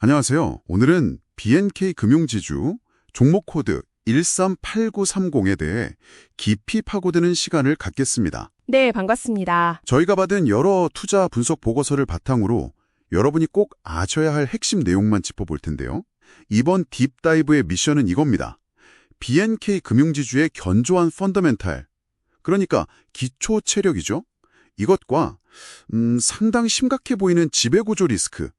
안녕하세요. 오늘은 BNK 금융지주 종목 코드 138930에 대해 깊이 파고드는 시간을 갖겠습니다. 네, 반갑습니다. 저희가 받은 여러 투자 분석 보고서를 바탕으로 여러분이 꼭 아셔야 할 핵심 내용만 짚어볼 텐데요. 이번 딥다이브의 미션은 이겁니다. BNK 금융지주의 견조한 펀더멘탈, 그러니까 기초 체력이죠. 이것과 음, 상당히 심각해 보이는 지배구조 리스크,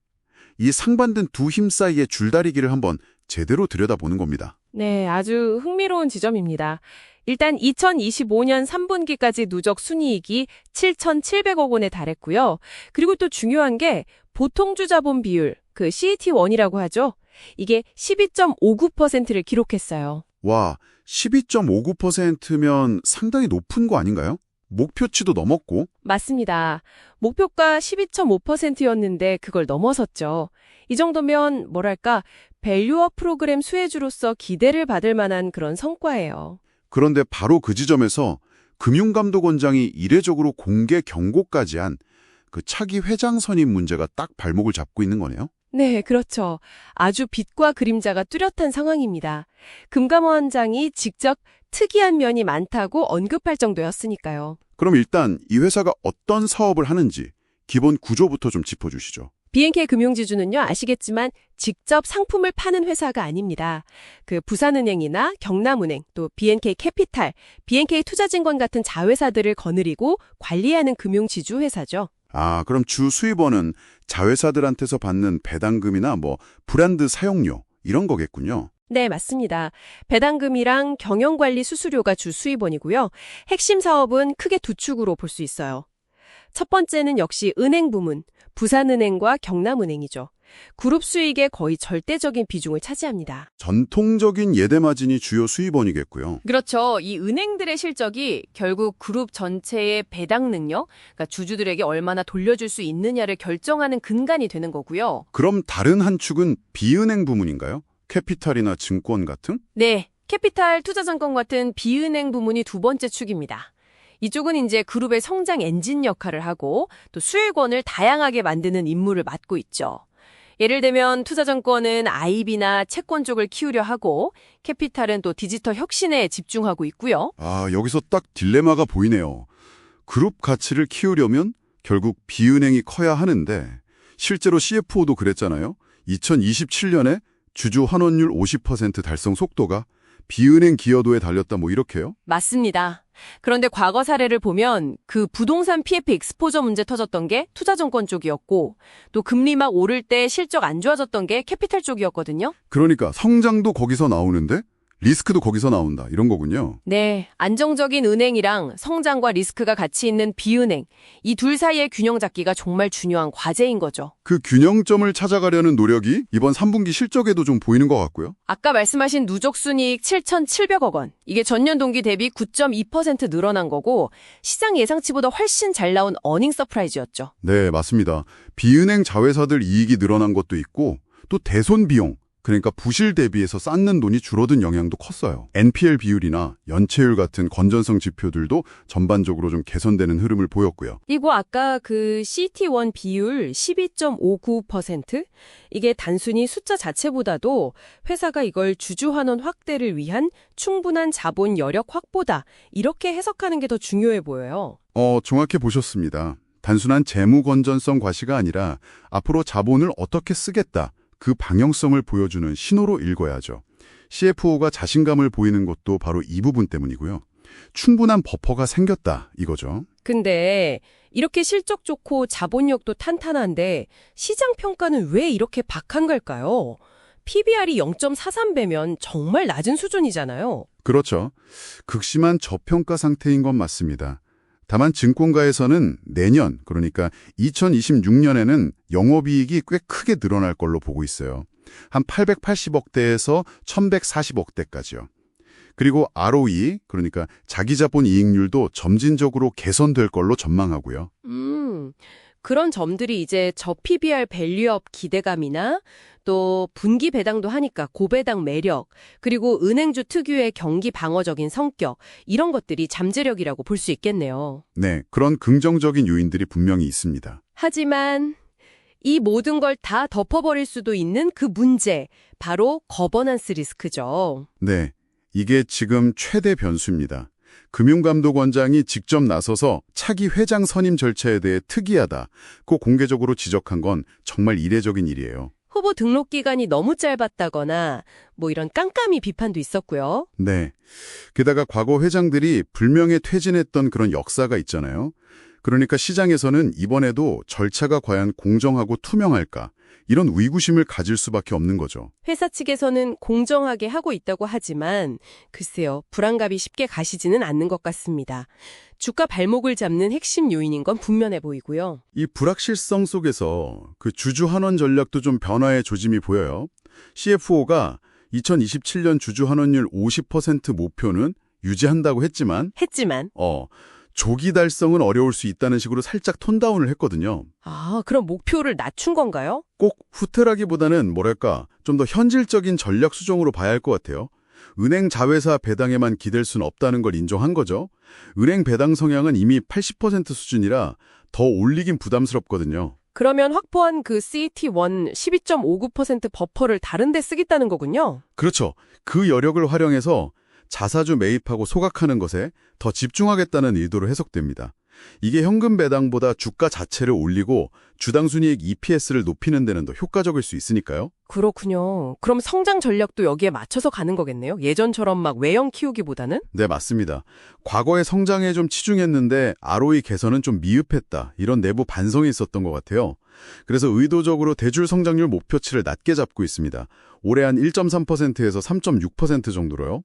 이 상반된 두 힘 사이의 줄다리기를 한번 제대로 들여다보는 겁니다. 네, 아주 흥미로운 지점입니다. 일단 2025년 3분기까지 누적 순이익이 7,700억 원에 달했고요. 그리고 또 중요한 게 보통주 자본 비율, 그 CET1이라고 하죠. 이게 12.59%를 기록했어요. 와, 12.59%면 상당히 높은 거 아닌가요? 목표치도 넘었고, 맞습니다. 목표가 12.5%였는데 그걸 넘어섰죠. 이 정도면 뭐랄까 밸류업 프로그램 수혜주로서 기대를 받을 만한 그런 성과예요. 그런데 바로 그 지점에서 금융감독원장이 이례적으로 공개 경고까지 한 그 차기 회장 선임 문제가 딱 발목을 잡고 있는 거네요. 네, 그렇죠. 아주 빛과 그림자가 뚜렷한 상황입니다. 금감원장이 직접 특이한 면이 많다고 언급할 정도였으니까요. 그럼 일단 이 회사가 어떤 사업을 하는지 기본 구조부터 좀 짚어주시죠. BNK 금융지주는요, 아시겠지만 직접 상품을 파는 회사가 아닙니다. 그 부산은행이나 경남은행, 또 BNK 캐피탈, BNK 투자증권 같은 자회사들을 거느리고 관리하는 금융지주 회사죠. 아, 그럼 주 수입원은 자회사들한테서 받는 배당금이나 뭐 브랜드 사용료 이런 거겠군요. 네, 맞습니다. 배당금이랑 경영관리 수수료가 주 수입원이고요. 핵심 사업은 크게 두 축으로 볼 수 있어요. 첫 번째는 역시 은행 부문, 부산은행과 경남은행이죠. 그룹 수익의 거의 절대적인 비중을 차지합니다. 전통적인 예대마진이 주요 수입원이겠고요. 그렇죠. 이 은행들의 실적이 결국 그룹 전체의 배당 능력, 그러니까 주주들에게 얼마나 돌려줄 수 있느냐를 결정하는 근간이 되는 거고요. 그럼 다른 한 축은 비은행 부문인가요? 캐피탈이나 증권 같은? 네, 캐피탈 투자증권 같은 비은행 부문이 두 번째 축입니다. 이쪽은 이제 그룹의 성장 엔진 역할을 하고 또 수익원을 다양하게 만드는 임무를 맡고 있죠. 예를 들면 투자증권은 IB나 채권 쪽을 키우려 하고 캐피탈은 또 디지털 혁신에 집중하고 있고요. 아, 여기서 딱 딜레마가 보이네요. 그룹 가치를 키우려면 결국 비은행이 커야 하는데 실제로 CFO도 그랬잖아요. 2027년에 주주 환원율 50% 달성 속도가 비은행 기여도에 달렸다 뭐 이렇게요? 맞습니다. 그런데 과거 사례를 보면 그 부동산 PF 익스포저 문제 터졌던 게 투자증권 쪽이었고 또 금리 막 오를 때 실적 안 좋아졌던 게 캐피탈 쪽이었거든요. 그러니까 성장도 거기서 나오는데 리스크도 거기서 나온다 이런 거군요. 네, 안정적인 은행이랑 성장과 리스크가 같이 있는 비은행 이 둘 사이의 균형 잡기가 정말 중요한 과제인 거죠. 그 균형점을 찾아가려는 노력이 이번 3분기 실적에도 좀 보이는 것 같고요. 아까 말씀하신 누적 순이익 7,700억 원. 이게 전년 동기 대비 9.2% 늘어난 거고 시장 예상치보다 훨씬 잘 나온 어닝 서프라이즈였죠. 네, 맞습니다. 비은행 자회사들 이익이 늘어난 것도 있고 또 대손 비용, 그러니까 부실 대비해서 쌓는 돈이 줄어든 영향도 컸어요. NPL 비율이나 연체율 같은 건전성 지표들도 전반적으로 좀 개선되는 흐름을 보였고요. 그리고 아까 그 CT1 비율 12.59% 이게 단순히 숫자 자체보다도 회사가 이걸 주주환원 확대를 위한 충분한 자본 여력 확보다 이렇게 해석하는 게 더 중요해 보여요. 어, 정확히 보셨습니다. 단순한 재무 건전성 과시가 아니라 앞으로 자본을 어떻게 쓰겠다. 그 방향성을 보여주는 신호로 읽어야죠. CFO가 자신감을 보이는 것도 바로 이 부분 때문이고요. 충분한 버퍼가 생겼다 이거죠. 근데 이렇게 실적 좋고 자본력도 탄탄한데 시장 평가는 왜 이렇게 박한 걸까요? PBR이 0.43배면 정말 낮은 수준이잖아요. 그렇죠. 극심한 저평가 상태인 건 맞습니다. 다만 증권가에서는 내년, 그러니까 2026년에는 영업이익이 꽤 크게 늘어날 걸로 보고 있어요. 한 880억대에서 1140억대까지요. 그리고 ROE, 그러니까 자기자본 이익률도 점진적으로 개선될 걸로 전망하고요. 음, 그런 점들이 이제 저 PBR 밸류업 기대감이나 또 분기 배당도 하니까 고배당 매력, 그리고 은행주 특유의 경기 방어적인 성격, 이런 것들이 잠재력이라고 볼 수 있겠네요. 네, 그런 긍정적인 요인들이 분명히 있습니다. 하지만 이 모든 걸 다 덮어버릴 수도 있는 그 문제, 바로 거버넌스 리스크죠. 네, 이게 지금 최대 변수입니다. 금융감독원장이 직접 나서서 차기 회장 선임 절차에 대해 특이하다 고 공개적으로 지적한 건 정말 이례적인 일이에요. 후보 등록 기간이 너무 짧았다거나 뭐 이런 깜깜이 비판도 있었고요. 네. 게다가 과거 회장들이 불명예 퇴진했던 그런 역사가 있잖아요. 그러니까 시장에서는 이번에도 절차가 과연 공정하고 투명할까 이런 의구심을 가질 수밖에 없는 거죠. 회사 측에서는 공정하게 하고 있다고 하지만 글쎄요, 불안감이 쉽게 가시지는 않는 것 같습니다. 주가 발목을 잡는 핵심 요인인 건 분명해 보이고요. 이 불확실성 속에서 그 주주 환원 전략도 좀 변화의 조짐이 보여요. CFO가 2027년 주주 환원율 50% 목표는 유지한다고 했지만 했지만 어 조기 달성은 어려울 수 있다는 식으로 살짝 톤다운을 했거든요. 아, 그럼 목표를 낮춘 건가요? 꼭 후퇴라기보다는 뭐랄까 좀 더 현실적인 전략 수정으로 봐야 할 것 같아요. 은행 자회사 배당에만 기댈 수는 없다는 걸 인정한 거죠. 은행 배당 성향은 이미 80% 수준이라 더 올리긴 부담스럽거든요. 그러면 확보한 그 CET1 12.59% 버퍼를 다른 데 쓰겠다는 거군요. 그렇죠. 그 여력을 활용해서 자사주 매입하고 소각하는 것에 더 집중하겠다는 의도로 해석됩니다. 이게 현금 배당보다 주가 자체를 올리고 주당 순이익 EPS를 높이는 데는 더 효과적일 수 있으니까요. 그렇군요. 그럼 성장 전략도 여기에 맞춰서 가는 거겠네요. 예전처럼 막 외형 키우기보다는? 네, 맞습니다. 과거의 성장에 좀 치중했는데 ROE 개선은 좀 미흡했다. 이런 내부 반성이 있었던 것 같아요. 그래서 의도적으로 대출 성장률 목표치를 낮게 잡고 있습니다. 올해 한 1.3%에서 3.6% 정도로요.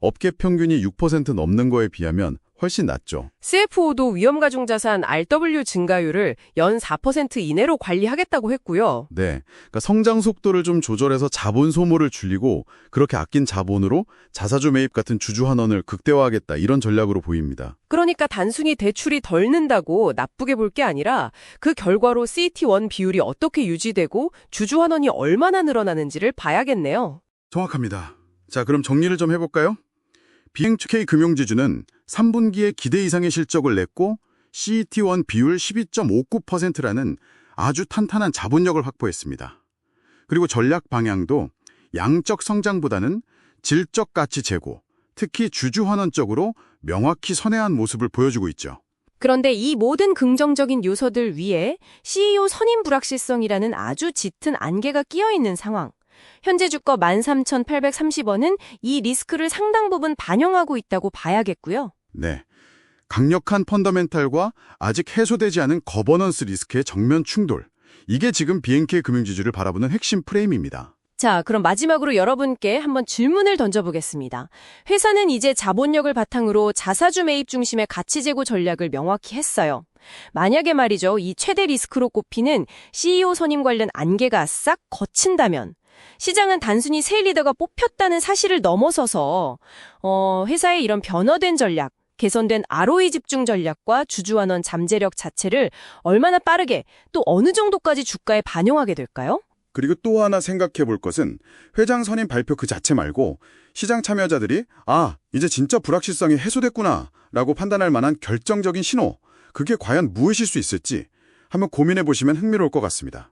업계 평균이 6% 넘는 거에 비하면 훨씬 낮죠. CFO도 위험가중 자산 RW 증가율을 연 4% 이내로 관리하겠다고 했고요. 네. 그러니까 성장 속도를 좀 조절해서 자본 소모를 줄이고 그렇게 아낀 자본으로 자사주 매입 같은 주주 환원을 극대화하겠다 이런 전략으로 보입니다. 그러니까 단순히 대출이 덜 는다고 나쁘게 볼 게 아니라 그 결과로 CET1 비율이 어떻게 유지되고 주주 환원이 얼마나 늘어나는지를 봐야겠네요. 정확합니다. 자, 그럼 정리를 좀 해볼까요? BNK 금융지주는 3분기에 기대 이상의 실적을 냈고 CET1 비율 12.59%라는 아주 탄탄한 자본력을 확보했습니다. 그리고 전략 방향도 양적 성장보다는 질적 가치 제고, 특히 주주 환원 쪽으로 명확히 선회한 모습을 보여주고 있죠. 그런데 이 모든 긍정적인 요소들 위에 CEO 선임 불확실성이라는 아주 짙은 안개가 끼어 있는 상황. 현재 주가 13,830원은 이 리스크를 상당 부분 반영하고 있다고 봐야겠고요. 네. 강력한 펀더멘탈과 아직 해소되지 않은 거버넌스 리스크의 정면 충돌. 이게 지금 BNK 금융지주를 바라보는 핵심 프레임입니다. 자, 그럼 마지막으로 여러분께 한번 질문을 던져보겠습니다. 회사는 이제 자본력을 바탕으로 자사주 매입 중심의 가치 제고 전략을 명확히 했어요. 만약에 말이죠, 이 최대 리스크로 꼽히는 CEO 선임 관련 안개가 싹 거친다면 시장은 단순히 새 리더가 뽑혔다는 사실을 넘어서서 어, 회사의 이런 변화된 전략, 개선된 ROE 집중 전략과 주주환원 잠재력 자체를 얼마나 빠르게 또 어느 정도까지 주가에 반영하게 될까요? 그리고 또 하나 생각해 볼 것은 회장 선임 발표 그 자체 말고 시장 참여자들이 아, 이제 진짜 불확실성이 해소됐구나 라고 판단할 만한 결정적인 신호, 그게 과연 무엇일 수 있을지 한번 고민해 보시면 흥미로울 것 같습니다.